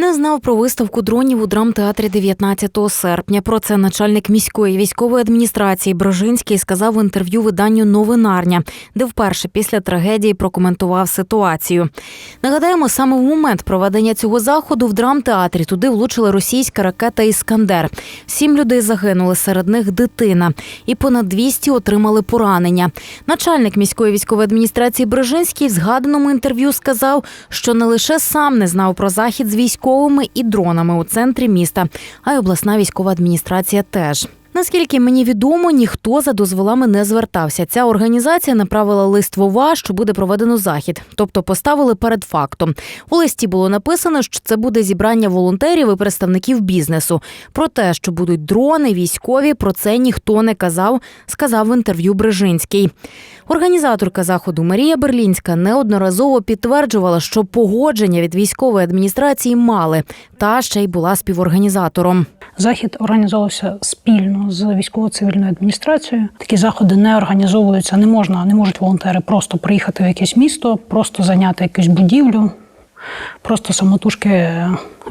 Не знав про виставку дронів у драмтеатрі 19 серпня. Про це начальник міської військової адміністрації Брожинський сказав в інтерв'ю виданню Новинарня, де вперше після трагедії прокоментував ситуацію. Нагадаємо, саме в момент проведення цього заходу в драмтеатрі туди влучила російська ракета Іскандер. Сім людей загинули, серед них дитина, і понад 200 отримали поранення. Начальник міської військової адміністрації Брожинський в згаданому інтерв'ю сказав, що не лише сам не знав про захід з військовими і дронами у центрі міста, а й обласна військова адміністрація теж. Наскільки мені відомо, ніхто за дозволами не звертався. Ця організація направила лист в ОВА, що буде проведено захід, тобто поставили перед фактом. У листі було написано, що це буде зібрання волонтерів і представників бізнесу. Про те, що будуть дрони, військові, про це ніхто не казав, сказав в інтерв'ю Брижинський. Організаторка заходу Марія Берлінська неодноразово підтверджувала, що погодження від військової адміністрації мали, та ще й була співорганізатором. Захід організовувався спільно з військово-цивільною адміністрацією. Такі заходи не організовуються, не можна, не можуть волонтери просто приїхати в якесь місто, просто зайняти якусь будівлю, просто самотужки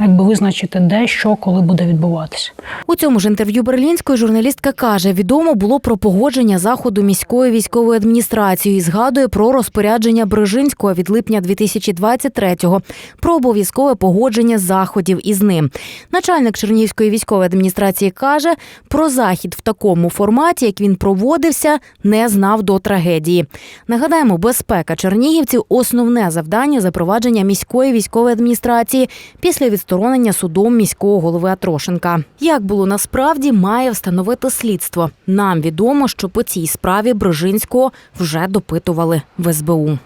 якби визначити, де що, коли буде відбуватися. У цьому ж інтерв'ю берлінської журналістка каже, відомо було про погодження заходу міської військової адміністрації і згадує про розпорядження Брижинського від липня 2023-го про обов'язкове погодження заходів із ним. Начальник Чернігівської військової адміністрації каже, про захід в такому форматі, як він проводився, не знав до трагедії. Нагадаємо, безпека чернігівців основне завдання запровадження міської військової адміністрації після відсторонення судом міського голови Атрошенка. Як було насправді, має встановити слідство. Нам відомо, що по цій справі Брижинського вже допитували в СБУ.